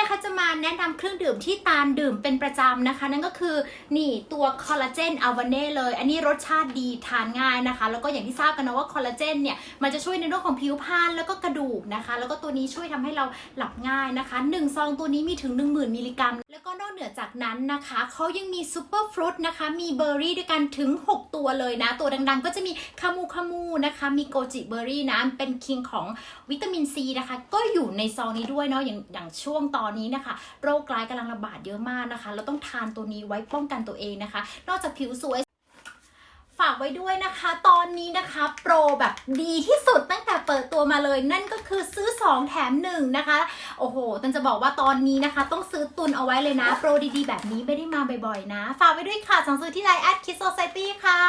นะคะจะมาแนะนำเครื่องดื่มที่ตาลดื่มเป็นประจำนะคะ นั่นก็คือนี่ตัวคอลลาเจนอัลวาเน่เลย อันนี้รสชาติดีทานง่ายนะคะ แล้วก็อย่างที่ทราบกันนะว่าคอลลาเจนเนี่ยมันจะช่วยในเรื่องของผิวพรรณแล้วก็กระดูกนะคะ แล้วก็ตัวนี้ช่วยทำให้เราหลับง่ายนะคะ1ซองตัวนี้มีถึง 10,000 มิลลิกรัม ก็นอกเหนือจากนั้นนะคะ เขายังมีซูเปอร์ฟรุตนะคะ มีเบอร์รี่ด้วยกันถึง 6 ตัวเลยนะ ตัวดังๆ ก็จะมีคามูคามูนะคะ มีโกจิเบอร์รี่นะ เป็นคิงของวิตามินซีนะคะ ก็อยู่ในซองนี้ด้วยเนาะ อย่างอย่างช่วงตอนนี้นะคะ โรคร้ายกำลังระบาดเยอะมากนะคะ เราต้องทานตัวนี้ไว้ป้องกันตัวเองนะคะ นอกจากผิวสวย ฝากไว้ด้วยนะคะ ตอนนี้นะคะโปรแบบดีที่สุดตั้งแต่เปิดตัวมาเลย นั่นก็คือซื้อ 2 แถม1นะคะ โอ้โหตันจะบอกว่าตอนนี้นะคะ ต้องซื้อตุนเอาไว้เลยนะ โปรดีๆ แบบนี้ไม่ได้มาบ่อยๆนะ ฝากไว้ด้วยค่ะสั่งซื้อที่ไลน์แอดคิสโซไซตี้ค่ะ